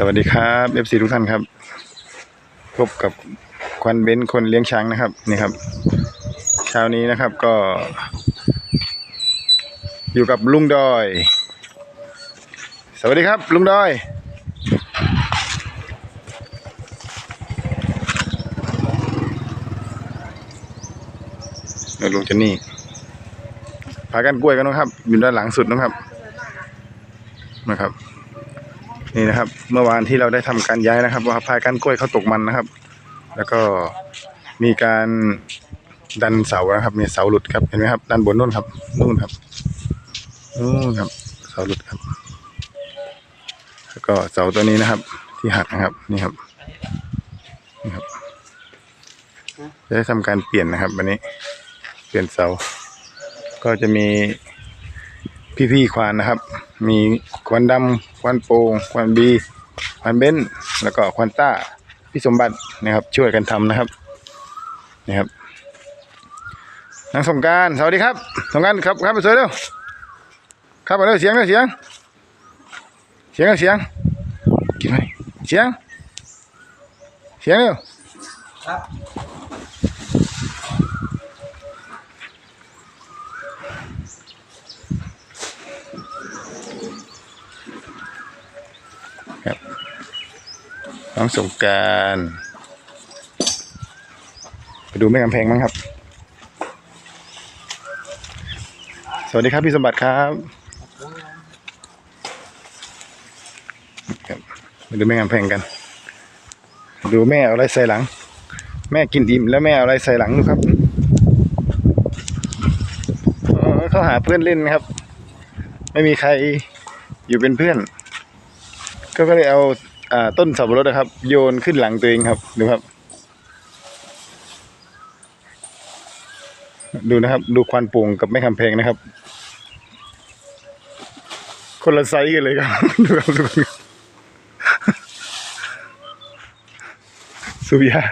สวัสดีครับเอฟซีทุกท่านครับ พบกับควันเบนซ์คนเลี้ยงช้างนะครับนี่ครับ เช้านี้นะครับก็ อยู่กับลุงดอย สวัสดีครับ ลุงดอยลุงเจนนี่พากันกล้วยกันนะครับ อยู่ด้านหลังสุดนะครับนะครับ นี่นะครับ เมื่อวานที่เราได้ทำการย้ายนะครับ ว่าพายกันกล้วยเขาตกมันนะครับ แล้วก็มีการดันเสานะครับมีเสาหลุดครับเห็นไหมครับด้านบนนู่นครับนู่นครับนู่นครับ เสาหลุดครับ แล้วก็เสาตัวนี้นะครับ ที่หักนะครับนี่ครับนี่ครับจะได้ทำการเปลี่ยนนะครับวันนี้เปลี่ยนเสา ก็จะมีพี่ๆควานนะครับ มีควันดำควันโปงควันบีควันเบนแล้วก็ควันต้าพี่สมบัตินะครับ ช่วยกันทำนะครับนี่ครับนางสงการสวัสดีครับสงการครับครับมาสวยเร็วครับมาเร็วเสียงเร็วเสียง เสียงเร็วเสียงกินไหมเสียง เสียงเร็วครับ น้องสงการไปดูแม่กำแพงมั้งครับ สวัสดีครับพี่สมบัติครับครับมาดูแม่กำแพงกัน ดูแม่เอาอะไรใส่หลัง แม่กินอิ่มแล้วแม่เอาอะไรใส่หลังดูครับเขาหาเพื่อนเล่นครับ ไม่มีใครอยู่เป็นเพื่อน ก็ก็เลยเอา ต้นสับปะรดนะครับ โยนขึ้นหลังตัวเองครับดูครับ ดูนะครับ ดูควันโป่งกับแม่คำแพงนะครับ คนละไซส์กันเลยครับดูครับดูครับสุยา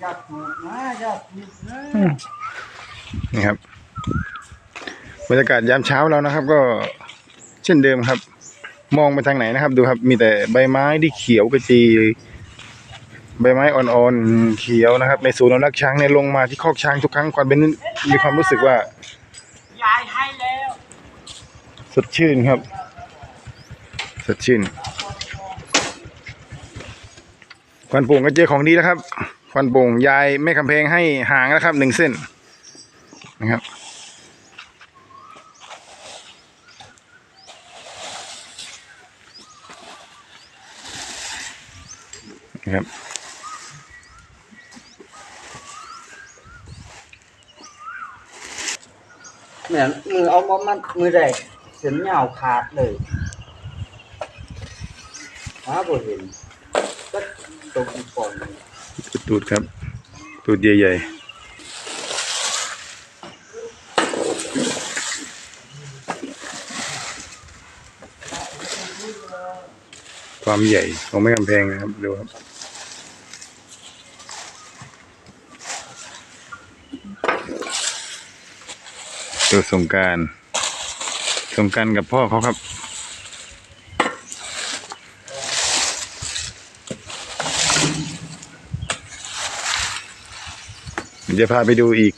อยากถูกนะอยากถูกนะนี่ครับบรรยากาศยามเช้าแล้วนะครับ ก็เช่นเดิมครับ มองไปทางไหนนะครับ ดูครับ มีแต่ใบไม้ที่เขียวกระจีใบไม้อ่อนๆเขียวนะครับ ในศูนย์อนุรักษ์ช้างเนี่ยลงมาที่คอกช้างทุกครั้งควันเป็นมีความรู้สึกว่า ยายให้แล้วสดชื่นครับ สดชื่นควันโป่งก็เจอของดีแล้วครับควันโป่งยายแม่คำเพลงให้หางแล้วครับหนึ่งเส้นนะครับ นะครับ เนี่ยมือเอามามัดมือแรกเส้นยาวขาดเลยหาบ่เห็นก็ตกอีกก่อนหนึ่งตูดครับตูดใหญ่ๆความใหญ่ของแม่กำแพงนะครับดูครับ ดูสงกรารสงกรารกับพ่อเขาครับเดี๋ยวจะพาไปดูอีก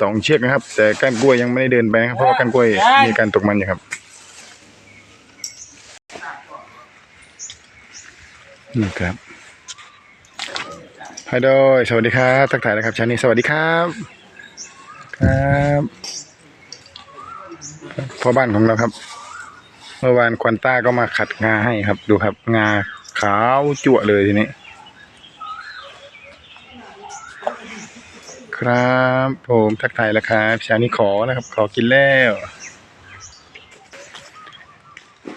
สองเชือกนะครับ แต่ก้านกล้วยยังไม่ได้เดินไปนะครับเพราะว่าก้านกล้วยมีการตกมันอยู่ครับนี่ครับฮัลโหลสวัสดีครับทักทายนะครับชานี้สวัสดีครับ ครับพ่อบ้านของเราครับ เมื่อวานควันต้าก็มาขัดงาให้ครับ ดูครับ งาขาวจั่วเลยทีนี้ ครับผมทักทายแล้วครับชานี้ขอนะครับ ขอกินแล้ว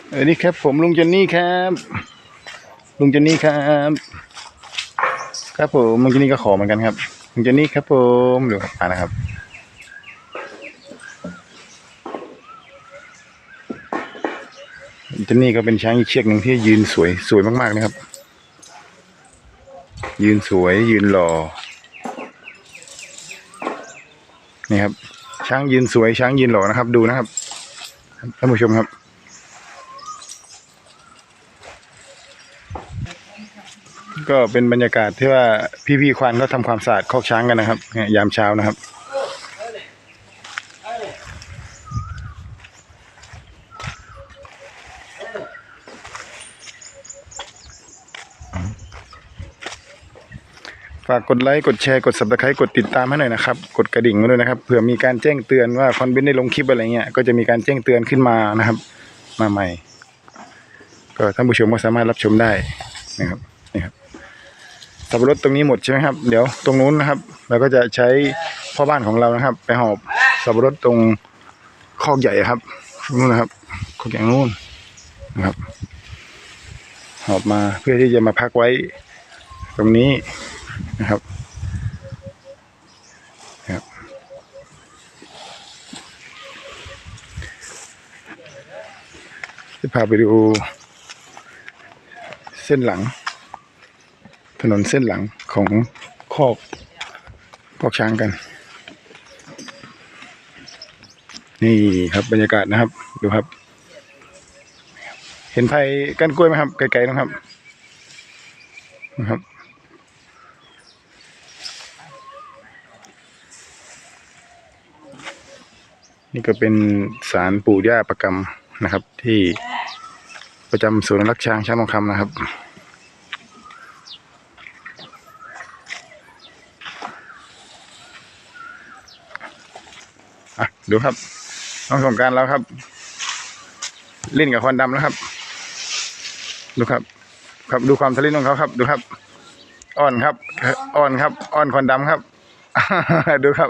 เออนี่ครับ ผมลุงเจนนี่ครับ ลุงเจนนี่ครับ ครับผมลุงเจนนี่ก็ขอเหมือนกันครับลุงเจนนี่ครับผมดูครับมานะครับ เจนนี่ก็เป็นช้างอีกเชือกหนึ่งที่ยืนสวยสวยมากๆนะครับ ยืนสวยยืนหล่อนี่ครับ ช้างยืนสวยช้างยืนหล่อนะครับ ดูนะครับท่านผู้ชมครับ ก็เป็นบรรยากาศที่ว่าพี่ๆควานเขาทำความสะอาดคอกช้างกันนะครับยามเช้านะครับากกดไลค์กดแชร์กด subscribe กดติดตามให้หน่อยนะครับ กดกระดิ่งมาด้วยนะครับเผื่อมีการแจ้งเตือนว่าคอนเบนได้ลงคลิปอะไรเงี้ยก็จะมีการแจ้งเตือนขึ้นมานะครับ มาใหม่ ก็ท่านผู้ชมก็สามารถรับชมได้นะครับนี่ครับสับปะรดตรงนี้หมดใช่ไหมครับ เดี๋ยวตรงนู้นนะครับเราก็จะใช้พ่อบ้านของเรานะครับ ไปหอบสับปะรดตรงคอกใหญ่ครับนู่นนะครับคอกใหญ่นู่นนะครับหอบมาเพื่อที่จะมาพักไว้ตรงนี้ นะครับครับจะพาไปดูเส้นหลัง ถนนเส้นหลังของคอกคอกช้างกัน นี่ครับบรรยากาศนะครับ ดูครับ เห็นไผ่ก้านกล้วยไหมครับไกลๆนะครับนะครับ นี่ก็เป็นสารปู่ย่าประกรรมนะครับ ที่ประจำศูนย์รักช้างช้างทองคำนะครับ อะ ดูครับน้องสงการแล้วครับ เล่นกับควันดำแล้วครับ ดูครับ ครับดูความทะเลนของเขาครับ ดูครับ อ่อนครับ อ่อนครับ อ่อนควันดำครับ ดูครับ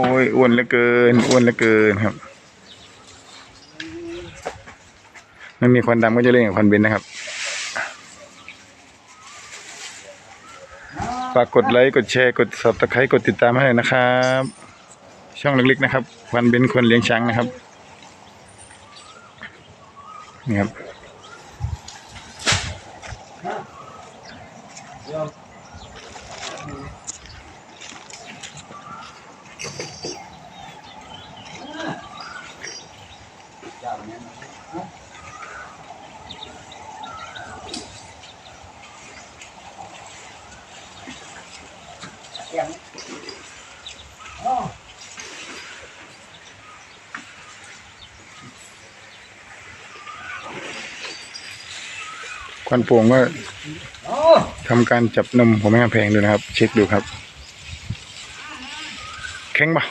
อ้ยอ้วนเหลือเกินอ้วนเหลือเกินครับไม่มีควันดำก็จะเล่นกับควันเบนนะครับฝากกดไลค์กดแชร์กด subscribe กดติดตามให้หน่อยนะครับ ช่องเล็กๆนะครับควันเบนคนเลี้ยงช้างนะครับนี่ครับ ควันโป่งก็โอ้ทำการจับนมของแม่กำแพงดูนะครับ เช็คดูครับ แข็งปะ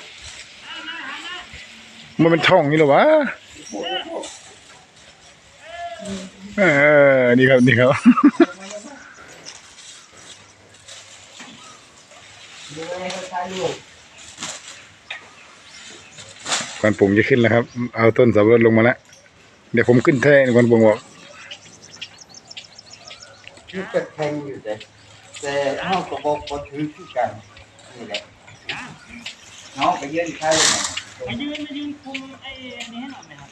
มันเป็นท่องนี่เหรอวะเออนี่ครับนี่ครับ ดูให้เขาใช้ ลูกควันโป่งจะขึ้นแล้วครับ เอาต้นสับปะรดลงมาแล้ว เดี๋ยวผมขึ้นแท่นควันโป่งบอกมันจะแทงอยู่แต่แต่เฮาก็บอกบ่ถือคือกันนี่แหละเนาะไปยืนใครน่ะมายืนมายืนคุมไอ้อันนี้ให้หน่อยไหมครับ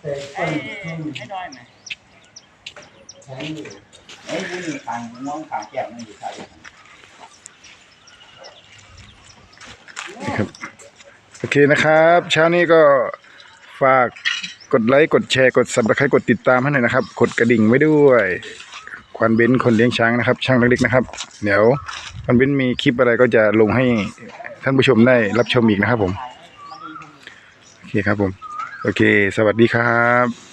แต่ไอ้ต้นแทงไอ้ดอยไหมแทงอยู่ไอ้ยืนอยู่ทางน้องทางแก้วมันอยู่ใครโอเคนะครับ เช้านี้ก็ฝากกดไลค์กดแชร์กด subscribe กดติดตามให้หน่อยนะครับ กดกระดิ่งไว้ด้วยควันเบนซ์คนเลี้ยงช้างนะครับ ช่างเล็กๆนะครับ เดี๋ยวควันเบนซ์มีคลิปอะไรก็จะลงให้ท่านผู้ชมได้รับชมอีกนะครับผมโอเคครับผม โอเค สวัสดีครับ